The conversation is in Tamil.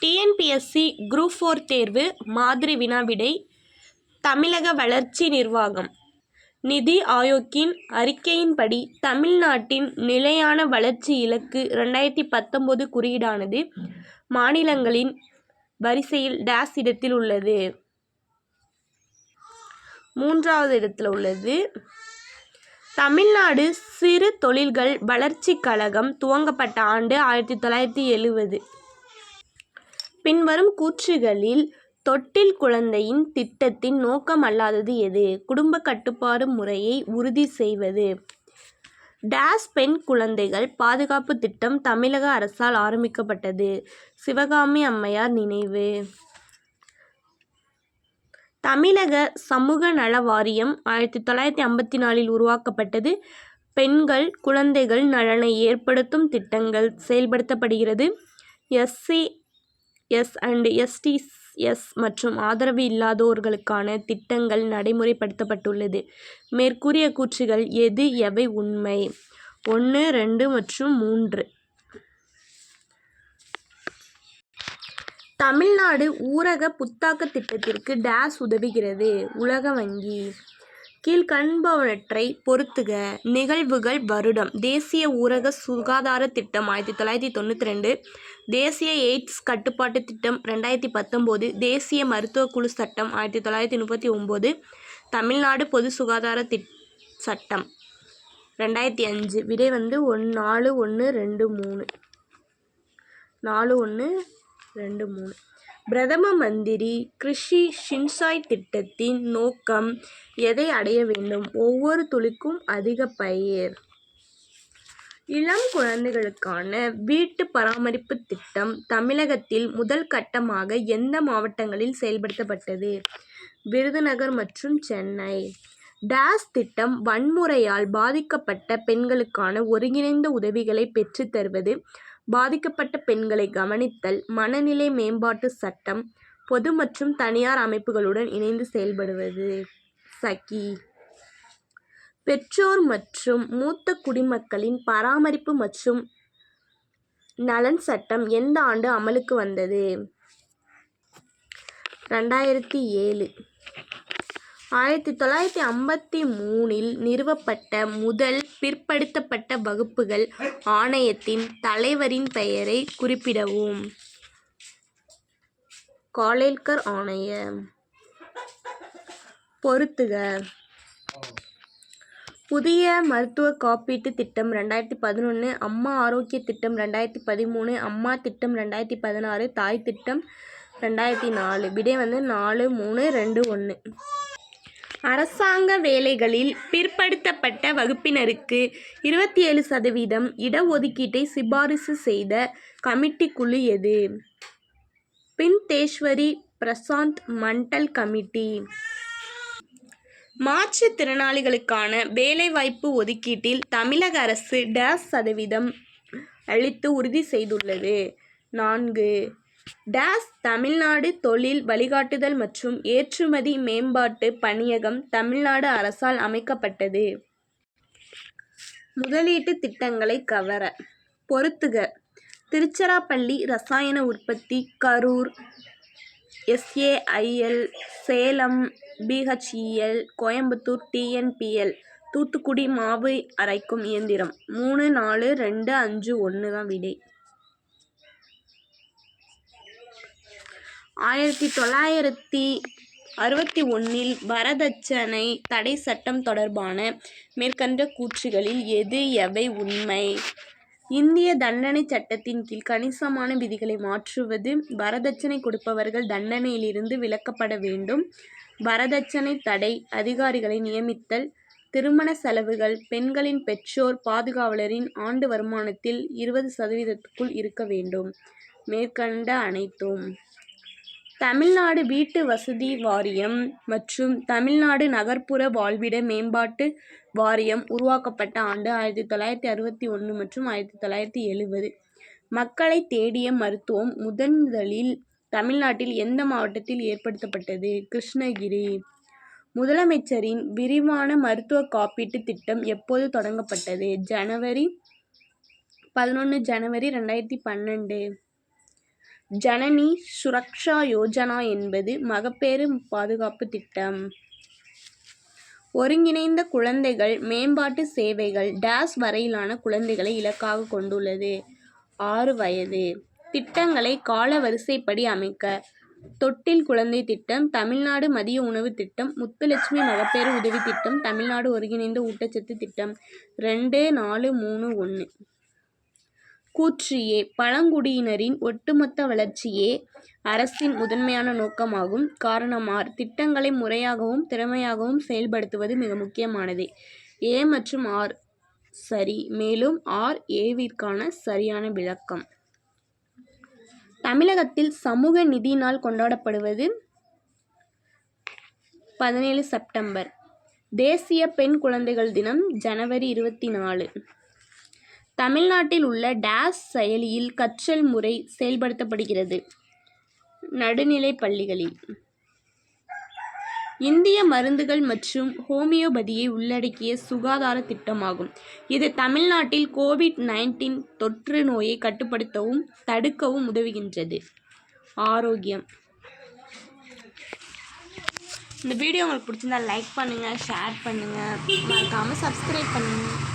டிஎன்பிஎஸ்சி குரூப் ஃபோர் தேர்வு மாதிரி வினாவிடை தமிழக வளர்ச்சி நிர்வாகம். நிதி ஆயோக்கின் அறிக்கையின்படி தமிழ்நாட்டின் நிலையான வளர்ச்சி இலக்கு ரெண்டாயிரத்தி பத்தொம்போது குறியீடானது மாநிலங்களின் வரிசையில் டேஸ் இடத்தில் உள்ளது. மூன்றாவது இடத்தில் உள்ளது. தமிழ்நாடு சிறு தொழில்கள் வளர்ச்சிக் கழகம் துவங்கப்பட்ட ஆண்டு ஆயிரத்தி தொள்ளாயிரத்தி எழுவது. பின்வரும் கூற்றுகளில் தொட்டில் குழந்தையின் திட்டத்தின் நோக்கம் அல்லாதது எது? குடும்ப கட்டுப்பாடு முறையை உறுதி செய்வது. டேஸ் பெண் குழந்தைகள் பாதுகாப்பு திட்டம் தமிழக அரசால் ஆரம்பிக்கப்பட்டது. சிவகாமி அம்மையார் நினைவு. தமிழக சமூக நல வாரியம் ஆயிரத்தி தொள்ளாயிரத்தி ஐம்பத்தி நாலில் உருவாக்கப்பட்டது. பெண்கள் குழந்தைகள் நலனை ஏற்படுத்தும் திட்டங்கள் செயல்படுத்தப்படுகிறது. எஸ்சி எஸ் அண்ட் எஸ்டிஎஸ் மற்றும் ஆதரவு இல்லாதோர்களுக்கான திட்டங்கள் நடைமுறைப்படுத்தப்பட்டுள்ளது. மேற்கூறிய கூற்றுகள் எது எவை உண்மை? ஒன்று ரெண்டு மற்றும் மூன்று. தமிழ்நாடு ஊரக புத்தாக்க திட்டத்திற்கு டேஸ் உதவுகிறது. உலக வங்கி. கீழ்கண்பவற்றை பொறுத்துக நிகழ்வுகள் வருடம். தேசிய ஊரக சுகாதார திட்டம் ஆயிரத்தி தொள்ளாயிரத்தி தொண்ணூற்றி ரெண்டு. தேசிய எய்ட்ஸ் கட்டுப்பாட்டு திட்டம் ரெண்டாயிரத்தி பத்தொம்போது. தேசிய மருத்துவ குழு சட்டம் ஆயிரத்தி தொள்ளாயிரத்தி முப்பத்தி ஒம்பது. தமிழ்நாடு பொது சுகாதார திட் சட்டம் ரெண்டாயிரத்தி அஞ்சு. விடை வந்து ஒன் நாலு ஒன்று ரெண்டு மூணு. நாலு ஒன்று ரெண்டு மூணு. பிரதம மந்திரி கிருஷி சின்சாய் திட்டத்தின் நோக்கம் எதை அடைய வேண்டும்? ஒவ்வொரு துளிக்கும் அதிக பயிர். இளம் குழந்தைகளுக்கான வீட்டு பராமரிப்பு திட்டம் தமிழகத்தில் முதல் கட்டமாக எந்த மாவட்டங்களில் செயல்படுத்தப்பட்டது? விருதுநகர் மற்றும் சென்னை. டேஸ் திட்டம் வன்முறையால் பாதிக்கப்பட்ட பெண்களுக்கான ஒருங்கிணைந்த உதவிகளை பெற்றுத்தருவது பாதிக்கப்பட்ட பெண்களை கவனித்தல் மனநிலை மேம்பாட்டு சட்டம் பொது மற்றும் தனியார் அமைப்புகளுடன் இணைந்து செயல்படுவது. சகி. பெற்றோர் மற்றும் மூத்த குடிமக்களின் பராமரிப்பு மற்றும் நலன் சட்டம் எந்த ஆண்டு அமலுக்கு வந்தது? ரெண்டாயிரத்தி ஏழு. ஆயிரத்தி தொள்ளாயிரத்தி ஐம்பத்தி மூணில் நிறுவப்பட்ட முதல் பிற்படுத்தப்பட்ட வகுப்புகள் ஆணையத்தின் தலைவரின் பெயரை குறிப்பிடவும். காலேல்கர் ஆணையம். பொருத்துக புதிய மருத்துவ காப்பீட்டு திட்டம் ரெண்டாயிரத்தி பதினொன்று அம்மா ஆரோக்கிய திட்டம் ரெண்டாயிரத்தி பதிமூணு அம்மா திட்டம் ரெண்டாயிரத்தி பதினாறு தாய் திட்டம் ரெண்டாயிரத்தி நாலு. விடை வந்து நாலு மூணு ரெண்டு ஒன்று அரசாங்க வேலைகளில் பிற்படுத்தப்பட்ட வகுப்பினருக்கு இருபத்தி ஏழு சதவீதம் இடஒதுக்கீட்டை சிபாரிசு செய்த கமிட்டி குழு எது? பின்தேஸ்வரி பிரசாந்த் மண்டல் கமிட்டி. மாற்றுத்திறனாளிகளுக்கான வேலைவாய்ப்பு ஒதுக்கீட்டில் தமிழக அரசு டேஸ் சதவீதம் அளித்து உறுதி செய்துள்ளது. நான்கு டேஸ் தமிழ்நாடு தொழில் வழிகாட்டுதல் மற்றும் ஏற்றுமதி மேம்பாட்டு பணியகம் தமிழ்நாடு அரசால் அமைக்கப்பட்டது. முதலீட்டு திட்டங்களை கவர பொறுத்துக. திருச்சிராப்பள்ளி ரசாயன உற்பத்தி Karur S A I L Salem B H E L Coimbatore T N P L Thoothukudi மாவு அரைக்கும் இயந்திரம் மூணு நாலு ரெண்டு அஞ்சு ஒன்று தான் விடை. ஆயிரத்தி தொள்ளாயிரத்தி அறுபத்தி ஒன்றில் வரதட்சணை தடை சட்டம் தொடர்பான மேற்கண்ட கூற்றுகளில் எது எவை உண்மை? இந்திய தண்டனை சட்டத்தின் கீழ் கணிசமான விதிகளை மாற்றுவது வரதட்சணை கொடுப்பவர்கள் தண்டனையிலிருந்து விலக்கப்பட வேண்டும். வரதட்சணை தடை அதிகாரிகளை நியமித்தல் திருமண செலவுகள் பெண்களின் பெற்றோர் பாதுகாவலரின் ஆண்டு வருமானத்தில் இருபது சதவீதத்துக்குள் இருக்க வேண்டும். மேற்கண்ட அனைத்தும் தமிழ்நாடு வீட்டு வசதி வாரியம் மற்றும் தமிழ்நாடு நகர்ப்புற வாழ்விட மேம்பாட்டு வாரியம் உருவாக்கப்பட்ட ஆண்டு ஆயிரத்தி தொள்ளாயிரத்தி அறுபத்தி ஒன்று மற்றும் ஆயிரத்தி தொள்ளாயிரத்தி எழுவது மக்களை தேடிய மருத்துவம் முதன்முதலில் தமிழ்நாட்டில் எந்த மாவட்டத்தில் ஏற்படுத்தப்பட்டது? கிருஷ்ணகிரி. முதலமைச்சரின் விரிவான மருத்துவ காப்பீட்டு திட்டம் எப்போது தொடங்கப்பட்டது? ஜனவரி பதினொன்று ஜனவரி ரெண்டாயிரத்தி பன்னெண்டு. ஜனனி சுரக்ஷா யோஜனா என்பது மகப்பேறு பாதுகாப்பு திட்டம். ஒருங்கிணைந்த குழந்தைகள் மேம்பாட்டு சேவைகள் டேஸ் வரையிலான குழந்தைகளை இலக்காக கொண்டுள்ளது. ஆறு வயது. திட்டங்களை கால வரிசைப்படி அமைக்க தொட்டில் குழந்தை திட்டம் தமிழ்நாடு மதிய உணவு திட்டம் முத்துலட்சுமி மகப்பேறு உதவி திட்டம் தமிழ்நாடு ஒருங்கிணைந்த ஊட்டச்சத்து திட்டம். ரெண்டு நாலு மூணு ஒன்று கூற்றியே பழங்குடியினரின் ஒட்டுமொத்த வளர்ச்சியே அரசின் முதன்மையான நோக்கமாகும். காரணமார் திட்டங்களை முறையாகவும் திறமையாகவும் செயல்படுத்துவது மிக முக்கியமானது. ஏ மற்றும் ஆர் சரி மேலும் ஆர் ஏவிற்கான சரியான விளக்கம். தமிழகத்தில் சமூக நிதி நாள் கொண்டாடப்படுவது பதினேழு செப்டம்பர். தேசிய பெண் குழந்தைகள் தினம் ஜனவரி இருபத்தி நாலு. தமிழ்நாட்டில் உள்ள டேஸ் செயலியில் கற்றல் முறை செயல்படுத்தப்படுகிறது. நடுநிலை பள்ளிகளில். இந்திய மருந்துகள் மற்றும் ஹோமியோபதியை உள்ளடக்கிய சுகாதார திட்டமாகும். இது தமிழ்நாட்டில் கோவிட் நைன்டீன் தொற்று நோயை கட்டுப்படுத்தவும் தடுக்கவும் உதவுகின்றது. ஆரோக்கியம். இந்த வீடியோ உங்களுக்கு பிடிச்சிருந்தா லைக் பண்ணுங்கள் ஷேர் பண்ணுங்கள் மறக்காமல் சப்ஸ்கிரைப் பண்ணுங்கள்